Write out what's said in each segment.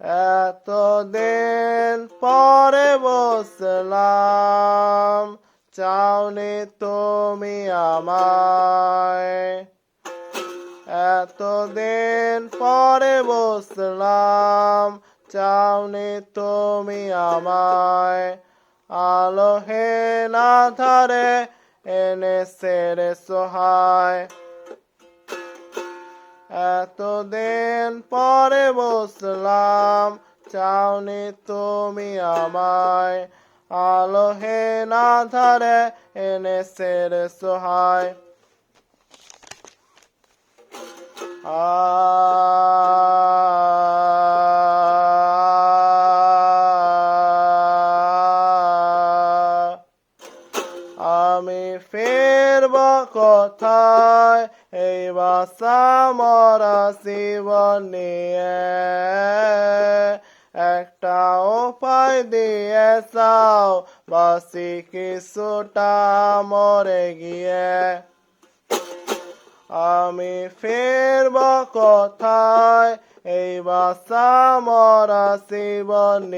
এতদিন পরে বসলাম, চাওনি তুমি আমায়। এতদিন পরে বসলাম, চাওনি তুমি আমায়। আলোহীন আধারে এনে সেরে সহায় এতদিন পরে বসলাম চাওনি তুমি আমায়। আলোহীন আধারে এনে সেরে সহায়। আমি ফেরব কোথায় এই বাসা মরা জীবন একটা উপায় দিয়ে চাও, বাসি কিছুটা মরে গিয়ে। আমি ফেরব কোথায়? এই বাসা মরা জীবন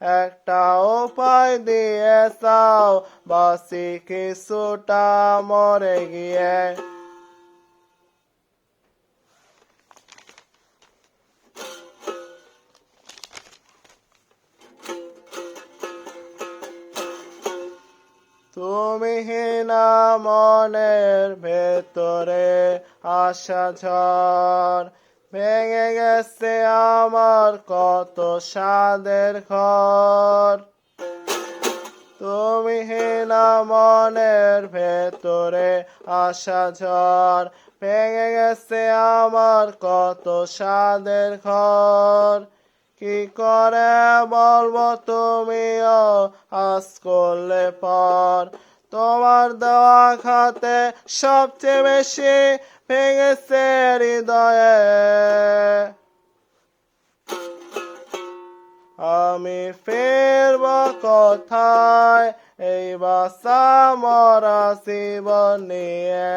একটা উপায় দিয়ে চাও বাসি কিছুটা মরে গিয়ে। তুমি হিনা মনের ভেতরে আশা ঝড় ভেঙে গেছে আমার কত স্বাদের ঘর। তুমি হিনা মনের ভেতরে আসা ঝড়। ভেঙে গেছে আমার কত স্বাদের ঘর। কি করে বলব তুমিও আজ করলে পর। তোমার দেওয়া খাতে সবচেয়ে বেশি ভেঙেছে হৃদয়ে আমি ফেরব কোথায় এই বাসা মরা জীবন নিয়ে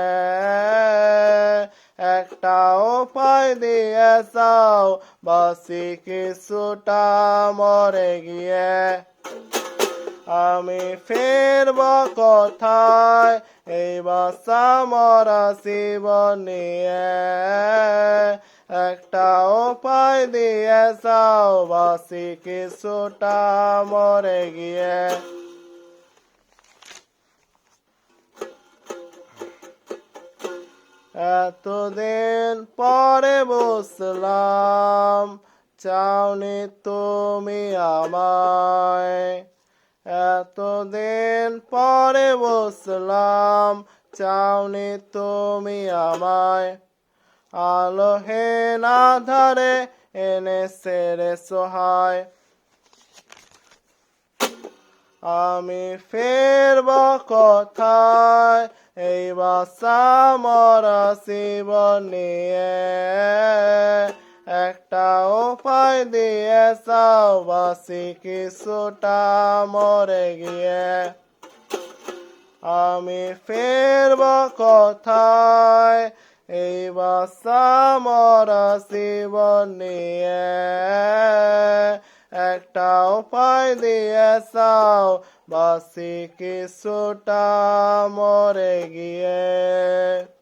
একটা উপায় দিয়ে যাও বাসি কিছুটা মরে গিয়ে আমি ফেরব কথায়? এই বাসা মরা নিয়ে একটা উপায় দিয়ে যাও, বাসি কিছুটা মরে গিয়ে। এতদিন পরে বসলাম চাওনি তুমি আমায়। এতদিন পরে বসলাম, চাওনি তুমি আমায়। আলোহীন আধারে এনে সেরে সহায়। আমি ফেরব কোথায়? এই বাসা মরা শিব নিয়ে। দিয়ে চাও বাসি কিছুটা মরে গিয়ে। আমি ফেরব কোথায়? এই বাসা মরা জীবন নিয়ে। একটা উপায় দিয়ে চাও বাসি কিছুটা মরে গিয়ে।